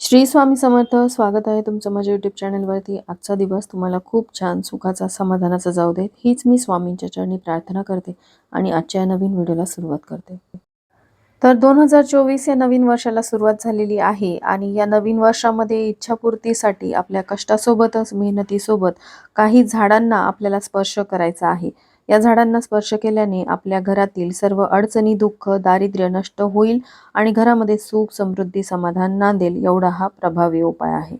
श्री स्वामी समर्थ स्वागत आहे तुमचं माझ्या यूट्यूब चॅनलवरती आजचा दिवस तुम्हाला खूप छान सुखाचा समाधानाचा जाऊ देत. हीच मी स्वामींच्या चरणी प्रार्थना करते आणि आजच्या या नवीन व्हिडिओला सुरुवात करते. तर दोन हजार चोवीस या नवीन वर्षाला सुरुवात झालेली आहे आणि या नवीन वर्षामध्ये इच्छापूर्तीसाठी आपल्या कष्टासोबतच मेहनतीसोबत काही झाडांना आपल्याला स्पर्श करायचा आहे. या झाडांना स्पर्श केल्याने आपल्या घरातील सर्व अडचणी दुःख दारिद्र्य नष्ट होईल आणि घरामध्ये सुख समृद्धी समाधान नांदेल एवढा हा प्रभावी उपाय आहे.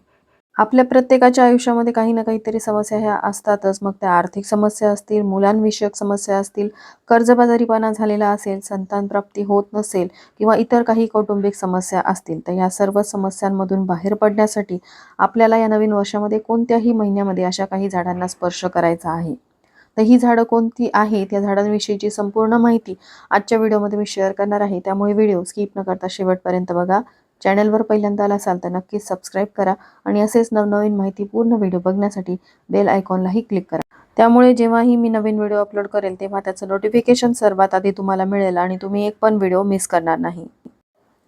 आपल्या प्रत्येकाच्या आयुष्यामध्ये काही ना काहीतरी समस्या ह्या असतातच. मग त्या आर्थिक समस्या असतील मुलांविषयक समस्या असतील कर्जबाजारीपणा झालेला असेल संतान प्राप्ती होत नसेल किंवा इतर काही कौटुंबिक समस्या असतील तर या सर्व समस्यांमधून बाहेर पडण्यासाठी आपल्याला या नवीन वर्षामध्ये कोणत्याही महिन्यामध्ये अशा काही झाडांना स्पर्श करायचा आहे. तर ही झाडं कोणती आहेत? या झाडांविषयीची संपूर्ण माहिती आजच्या व्हिडिओमध्ये मी शेअर करणार आहे. त्यामुळे व्हिडिओ स्किप न करता शेवटपर्यंत बघा. चॅनलवर पहिल्यांदा आला असाल तर नक्कीच सबस्क्राईब करा आणि असेच नवनवीन माहिती पूर्ण व्हिडिओ बघण्यासाठी बेल आयकॉनलाही क्लिक करा. त्यामुळे जेव्हाही मी नवीन व्हिडिओ अपलोड करेल तेव्हा त्याचं नोटिफिकेशन सर्वात आधी तुम्हाला मिळेल आणि तुम्ही एक पण व्हिडिओ मिस करणार नाही.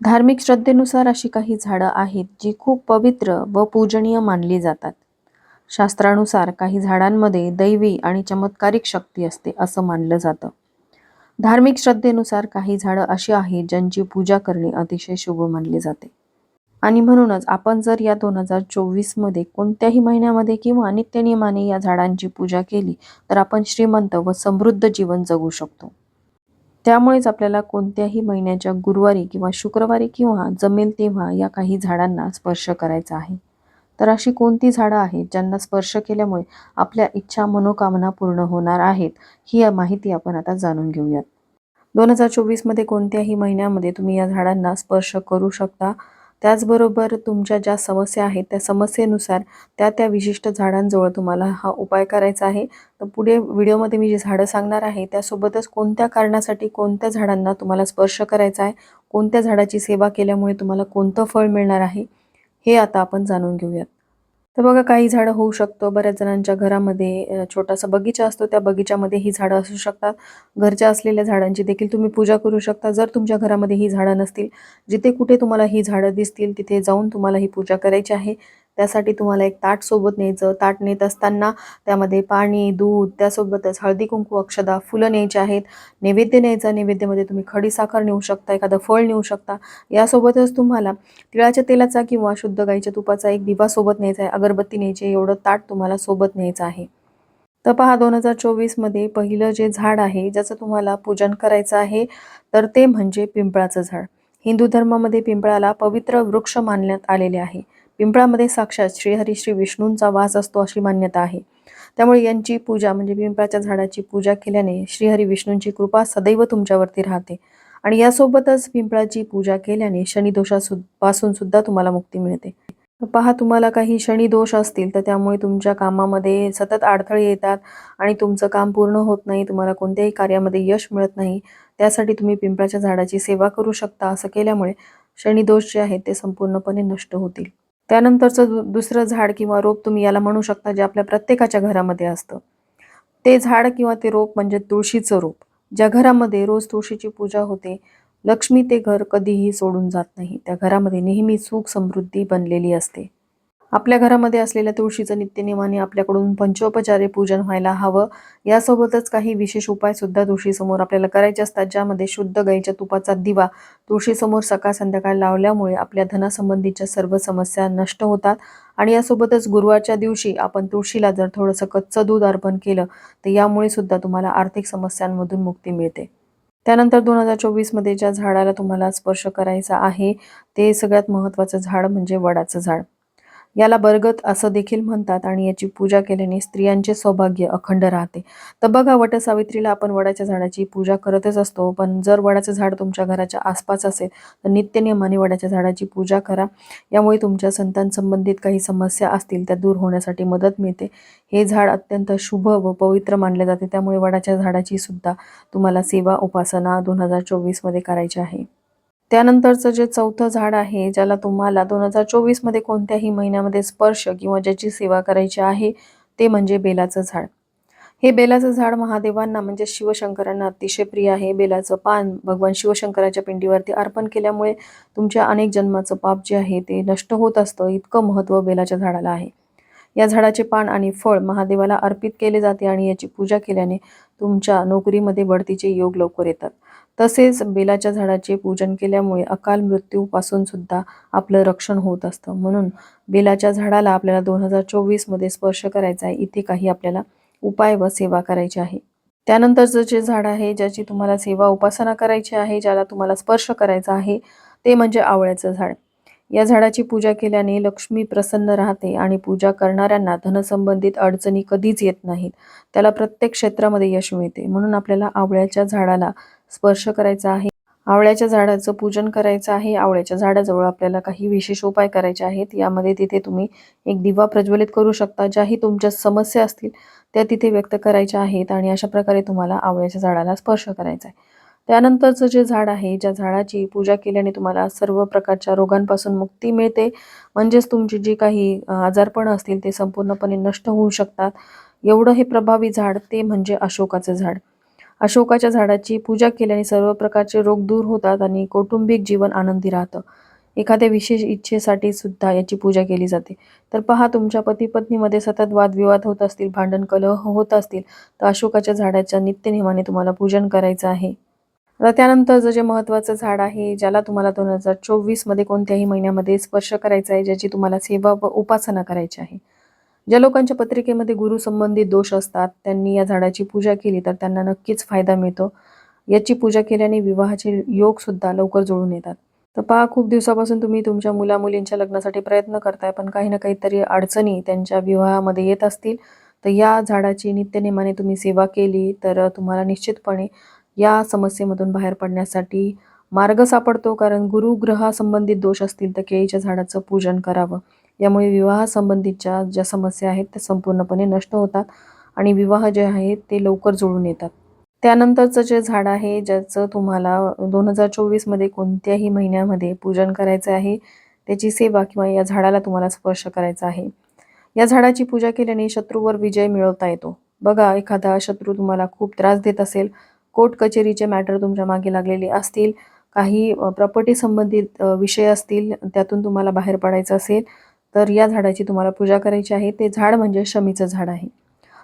धार्मिक श्रद्धेनुसार अशी काही झाडं आहेत जी खूप पवित्र व पूजनीय मानली जातात. शास्त्रानुसार काही झाडांमध्ये दैवी आणि चमत्कारिक शक्ती असते असं मानलं जातं. धार्मिक श्रद्धेनुसार काही झाडं अशी आहेत ज्यांची पूजा करणे अतिशय शुभ मानले जाते. आणि म्हणूनच आपण जर या दोन हजार चोवीसमध्ये कोणत्याही महिन्यामध्ये किंवा नित्यनियमाने या झाडांची पूजा केली तर आपण श्रीमंत व समृद्ध जीवन जगू शकतो. त्यामुळेच आपल्याला कोणत्याही महिन्याच्या गुरुवारी किंवा शुक्रवारी किंवा जमेल तेव्हा या काही झाडांना स्पर्श करायचा आहे. तर अशी कोणती झाडं आहेत ज्यांना स्पर्श केल्यामुळे आपल्या इच्छा मनोकामना पूर्ण होणार आहेत? ही माहिती आपण आता जाणून घेऊयात. दोन हजार चोवीसमध्ये कोणत्याही महिन्यामध्ये तुम्ही या झाडांना स्पर्श करू शकता. त्याचबरोबर तुमच्या ज्या समस्या आहेत त्या समस्येनुसार त्या त्या विशिष्ट झाडांजवळ तुम्हाला हा उपाय करायचा आहे. तर पुढे व्हिडिओमध्ये मी जी झाडं सांगणार आहे त्यासोबतच कोणत्या कारणासाठी कोणत्या झाडांना तुम्हाला स्पर्श करायचा आहे कोणत्या झाडाची सेवा केल्यामुळे तुम्हाला कोणतं फळ मिळणार आहे हे आता आपण जाणून घेऊयात. तर बघा काही झाडं होऊ शकतो. बऱ्याच जणांच्या घरामध्ये छोटासा बगीचा असतो. त्या बगीच्यामध्ये ही झाडं असू शकतात. घरच्या असलेल्या झाडांची देखील तुम्ही पूजा करू शकता. जर तुमच्या घरामध्ये ही झाडं नसतील जिथे कुठे तुम्हाला ही झाडं दिसतील तिथे जाऊन तुम्हाला ही पूजा करायची आहे. त्यासाठी तुम्हाला एक ताट सोबत न्यायचं. ताट नेत असताना त्यामध्ये पाणी दूध त्यासोबतच हळदी कुंकू अक्षदा फुलं न्यायची आहेत. नैवेद्य न्यायचा. नैवेद्यामध्ये तुम्ही खडी साखर नेऊ शकता एखादं फळ नेऊ शकता. यासोबतच तुम्हाला तिळाच्या तेलाचा किंवा शुद्ध गाईच्या तुपाचा एक दिवा सोबत न्यायचा आहे. अगरबत्ती न्यायची एवढं ताट तुम्हाला सोबत न्यायचं आहे. तर पहा दोन हजार चोवीसमध्ये पहिलं जे झाड आहे ज्याचं तुम्हाला पूजन करायचं आहे तर ते म्हणजे पिंपळाचं झाड. हिंदू धर्मामध्ये पिंपळाला पवित्र वृक्ष मानण्यात आलेले आहे. पिंपळामध्ये साक्षात श्रीहरी श्री विष्णूंचा वास असतो अशी मान्यता आहे. त्यामुळे यांची पूजा म्हणजे पिंपळाच्या झाडाची पूजा केल्याने श्रीहरी विष्णूंची कृपा सदैव तुमच्यावरती राहते. आणि यासोबतच पिंपळाची पूजा केल्याने शनिदोषापासून सुद्धा तुम्हाला मुक्ती मिळते. पहा तुम्हाला काही शनी दोष असतील तर त्यामुळे तुमच्या कामामध्ये सतत अडथळे येतात आणि तुमचं काम पूर्ण होत नाही तुम्हाला कोणत्याही कार्यामध्ये यश मिळत नाही. त्यासाठी तुम्ही पिंपळाच्या झाडाची सेवा करू शकता. असं केल्यामुळे शनिदोष जे आहेत ते संपूर्णपणे नष्ट होतील. त्यानंतरचं दुसरं झाड किंवा रोप तुम्ही याला म्हणू शकता जे आपल्या प्रत्येकाच्या घरामध्ये असतं. ते झाड किंवा ते रोप म्हणजे तुळशीचं रोप. ज्या घरामध्ये रोज तुळशीची पूजा होते लक्ष्मी ते घर कधीही सोडून जात नाही. त्या घरामध्ये नेहमी सुख समृद्धी बनलेली असते. आपल्या घरामध्ये असलेल्या तुळशीचं नित्यनियमाने आपल्याकडून पंचोपचारे पूजन व्हायला हवं. यासोबतच काही विशेष उपायसुद्धा तुळशीसमोर आपल्याला करायचे असतात ज्यामध्ये शुद्ध गाईच्या तुपाचा दिवा तुळशीसमोर सकाळ संध्याकाळ लावल्यामुळे आपल्या धनासंबंधीच्या सर्व समस्या नष्ट होतात. आणि यासोबतच गुरुवारच्या दिवशी आपण तुळशीला जर थोडंसं कच्चं दूध अर्पण केलं तर यामुळे सुद्धा तुम्हाला आर्थिक समस्यांमधून मुक्ती मिळते. त्यानंतर दोन हजार चोवीसमध्ये ज्या झाडाला तुम्हाला स्पर्श करायचा आहे ते सगळ्यात महत्त्वाचं झाड म्हणजे वडाचं झाड. याला बरगत असं देखील म्हणतात आणि याची पूजा केल्याने स्त्रियांचे सौभाग्य अखंड राहते. तर बघा वटसावित्रीला आपण वडाच्या झाडाची पूजा करतच असतो पण जर वडाचं झाड तुमच्या घराच्या आसपास असेल तर नित्यनियमाने वडाच्या झाडाची पूजा करा. यामुळे तुमच्या संतान संबंधित काही समस्या असतील त्या दूर होण्यासाठी मदत मिळते. हे झाड अत्यंत शुभ व पवित्र मानले जाते त्यामुळे वडाच्या झाडाची सुद्धा तुम्हाला सेवा उपासना दोन हजार चोवीसमध्ये करायची आहे. त्यानंतरचं जे चौथं झाड आहे ज्याला तुम्हाला दोन हजार चोवीसमध्ये कोणत्याही महिन्यामध्ये स्पर्श किंवा ज्याची सेवा करायची आहे ते म्हणजे बेलाचं झाड. हे बेलाचं झाड महादेवांना म्हणजे शिवशंकरांना अतिशय प्रिय आहे. बेलाचं पान भगवान शिवशंकराच्या पिंडीवरती अर्पण केल्यामुळे तुमच्या अनेक जन्माचं पाप जे आहे ते नष्ट होत असतं. इतकं महत्त्व बेलाच्या झाडाला आहे. या झाडाचे पान आणि फळ महादेवाला अर्पित केले जाते आणि याची पूजा केल्याने तुमच्या नोकरीमध्ये बढतीचे योग लवकर येतात. तसेच बेलाच्या झाडाचे पूजन केल्यामुळे अकाल मृत्यूपासून सुद्धा आपलं रक्षण होत असतं. म्हणून बेलाच्या झाडाला आपल्याला दोन हजार चोवीसमध्ये स्पर्श करायचा आहे. इथे काही आपल्याला उपाय व सेवा करायची आहे. त्यानंतरचं जे झाड आहे ज्याची तुम्हाला सेवा उपासना करायची आहे ज्याला तुम्हाला स्पर्श करायचा आहे ते म्हणजे आवळ्याचं झाड. या झाडाची पूजा केल्याने लक्ष्मी प्रसन्न राहते आणि पूजा करणाऱ्यांना धनसंबंधित अडचणी कधीच येत नाहीत. त्याला प्रत्येक क्षेत्रामध्ये यश मिळते. म्हणून आपल्याला आवळ्याच्या झाडाला स्पर्श करायचा आहे. आवळ्याच्या झाडाचं पूजन करायचं आहे. आवळ्याच्या झाडाजवळ आपल्याला काही विशेष उपाय करायचे आहेत. यामध्ये तिथे तुम्ही एक दिवा प्रज्वलित करू शकता. ज्याही तुमच्या समस्या असतील त्या तिथे व्यक्त करायच्या आहेत आणि अशा प्रकारे तुम्हाला आवळ्याच्या झाडाला स्पर्श करायचा आहे. त्यानंतरचं जे झाड आहे ज्या झाडाची पूजा केल्याने तुम्हाला सर्व प्रकारच्या रोगांपासून मुक्ती मिळते. म्हणजेच तुमची जी काही आजारपणं असतील ते संपूर्णपणे नष्ट होऊ शकतात. एवढं हे प्रभावी झाड ते म्हणजे अशोकाचं झाड. अशोकाच्या झाडाची पूजा केल्याने सर्व प्रकारचे रोग दूर होतात आणि कौटुंबिक जीवन आनंदी राहतं. एखाद्या विशेष इच्छेसाठी सुद्धा याची पूजा केली जाते. तर पहा तुमच्या पती पत्नीमध्ये सतत वादविवाद होत असतील भांडण कलह होत असतील तर अशोकाच्या झाडाच्या नित्यनेमाने तुम्हाला पूजन करायचं आहे. आता त्यानंतरचं जे महत्त्वाचं झाड आहे ज्याला तुम्हाला दोन हजार चोवीसमध्ये कोणत्याही महिन्यामध्ये स्पर्श करायचा आहे ज्याची तुम्हाला सेवा व उपासना करायची आहे. ज्या लोकांच्या पत्रिकेमध्ये गुरुसंबंधित दोष असतात त्यांनी या झाडाची पूजा केली तर त्यांना नक्कीच फायदा मिळतो. याची पूजा केल्याने विवाहाचे योगसुद्धा लवकर जुळून येतात. तर पहा खूप दिवसापासून तुम्ही तुमच्या मुला मुलींच्या लग्नासाठी प्रयत्न करताय पण काही ना काहीतरी अडचणी त्यांच्या विवाहामध्ये येत असतील. तर या झाडाची नित्यनेमाने तुम्ही सेवा केली तर तुम्हाला निश्चितपणे या समस्येमधून बाहेर पडण्यासाठी मार्ग सापडतो कारण गुरुग्रहासंबंधित दोष असतील तर केळीच्या झाडाचं पूजन करावं. यामुळे विवाहासंबंधीच्या ज्या समस्या आहेत त्या संपूर्णपणे नष्ट होतात आणि विवाह जे आहेत ते लवकर जुळून येतात. त्यानंतरचं जे झाड आहे ज्याचं तुम्हाला दोन हजार चोवीसमध्ये कोणत्याही महिन्यामध्ये पूजन करायचं आहे त्याची सेवा किंवा या झाडाला तुम्हाला स्पर्श करायचा आहे. या झाडाची पूजा केल्याने शत्रूवर विजय मिळवता येतो. बघा एखादा शत्रू तुम्हाला खूप त्रास देत असेल कोर्ट कचेरीचे मॅटर तुमच्या मागे लागलेले असतील काही प्रॉपर्टी संबंधित विषय असतील त्यातून तुम्हाला बाहेर पडायचं असेल तर या झाडाची तुम्हाला पूजा करायची आहे. ते झाड म्हणजे शमीचं झाड आहे.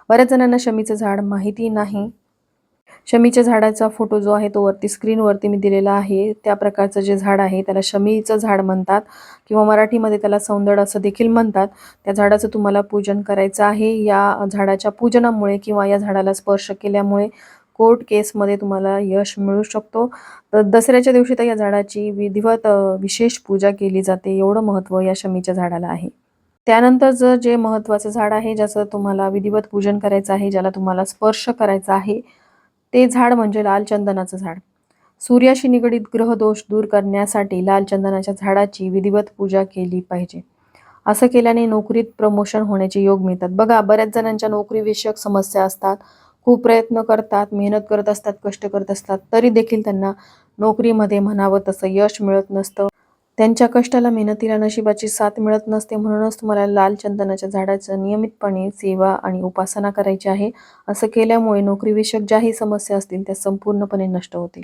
बऱ्याच जणांना शमीचं झाड माहिती नाही. शमीच्या झाडाचा फोटो जो आहे तो वरती स्क्रीनवरती मी दिलेला आहे. त्या प्रकारचं जे झाड आहे त्याला शमीचं झाड म्हणतात किंवा मराठीमध्ये त्याला सौंदड असं देखील म्हणतात. त्या झाडाचं तुम्हाला पूजन करायचं आहे. या झाडाच्या पूजनामुळे किंवा या झाडाला स्पर्श केल्यामुळे कोर्ट केसमध्ये तुम्हाला यश मिळू शकतो. तर दसऱ्याच्या दिवशी तर या झाडाची विधिवत विशेष पूजा केली जाते. एवढं महत्त्व या शमीच्या झाडाला आहे. त्यानंतरचं जे महत्त्वाचं झाड आहे ज्याचं तुम्हाला विधिवत पूजन करायचं आहे ज्याला तुम्हाला स्पर्श करायचा आहे ते झाड म्हणजे लाल चंदनाचं झाड. सूर्याशी निगडीत ग्रहदोष दूर करण्यासाठी लाल चंदनाच्या झाडाची विधिवत पूजा केली पाहिजे. असं केल्याने नोकरीत प्रमोशन होण्याचे योग मिळतात. बघा बऱ्याच जणांच्या नोकरीविषयक समस्या असतात. खूप प्रयत्न करतात मेहनत करत असतात कष्ट करत असतात तरी देखील त्यांना नोकरीमध्ये म्हणावं तसं यश मिळत नसतं. त्यांच्या कष्टाला मेहनतीला नशिबाची साथ मिळत नसते म्हणूनच तुम्हाला लाल चंदनाच्या झाडाचं नियमितपणे सेवा आणि उपासना करायची आहे. असं केल्यामुळे नोकरीविषयक ज्याही समस्या असतील त्या संपूर्णपणे नष्ट होतील.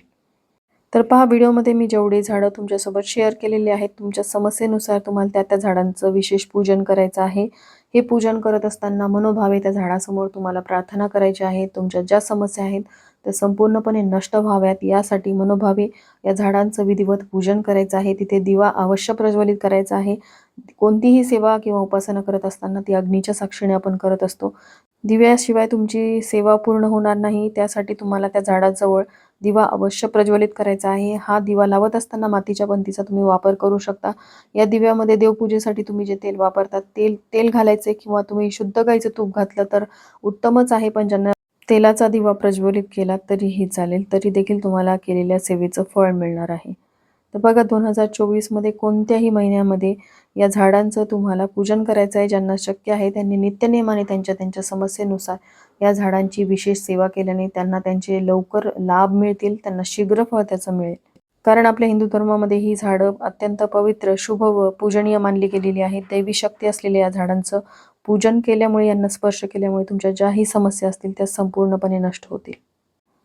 तर पहा व्हिडिओमध्ये मी जेवढे झाडं तुमच्यासोबत शेअर केलेले आहेत तुमच्या समस्येनुसार तुम्हाला त्या त्या झाडांचं विशेष पूजन करायचं आहे. हे पूजन करत असताना मनोभावे त्या झाडासमोर तुम्हाला प्रार्थना करायची आहे. तुमच्या ज्या समस्या आहेत त्या संपूर्णपणे नष्ट व्हाव्यात. यासाठी मनोभावे या झाडांचं विधिवत पूजन करायचं आहे. तिथे दिवा अवश्य प्रज्वलित करायचा आहे. कोणतीही सेवा किंवा उपासना करत असताना ती अग्नीच्या साक्षीने आपण करत असतो. दिव्याशिवाय तुमची सेवा पूर्ण होणार नाही. त्यासाठी तुम्हाला त्या झाडाजवळ दिवा अवश्य प्रज्वलित करायचा आहे. हा दिवा लावत असताना मातीच्या बंतीचा तुम्ही वापर करू शकता. या दिव्यामध्ये देवपूजेसाठी तुम्ही जे तेल वापरतात तेल तेल घालायचे किंवा तुम्ही शुद्ध गाईचं तूप घातलं तर उत्तमच आहे. पण ज्यांना तेलाचा दिवा प्रज्वलित केला तरीही चालेल. तरी देखील तुम्हाला केलेल्या सेवेचं फळ मिळणार आहे. तर बघा दोन हजार चोवीसमध्ये कोणत्याही महिन्यामध्ये या झाडांचं तुम्हाला पूजन करायचं आहे ज्यांना शक्य आहे त्यांनी नित्यनियमाने त्यांच्या त्यांच्या समस्येनुसार या झाडांची विशेष सेवा केल्याने त्यांना त्यांचे लवकर लाभ मिळतील त्यांना शीघ्र फळ त्याचं मिळेल. कारण आपल्या हिंदू धर्मामध्ये ही झाडं अत्यंत पवित्र शुभ व पूजनीय मानली गेलेली आहेत. दैवी शक्ती असलेल्या या झाडांचं पूजन केल्यामुळे यांना स्पर्श केल्यामुळे तुमच्या ज्याही समस्या असतील त्या संपूर्णपणे नष्ट होतील.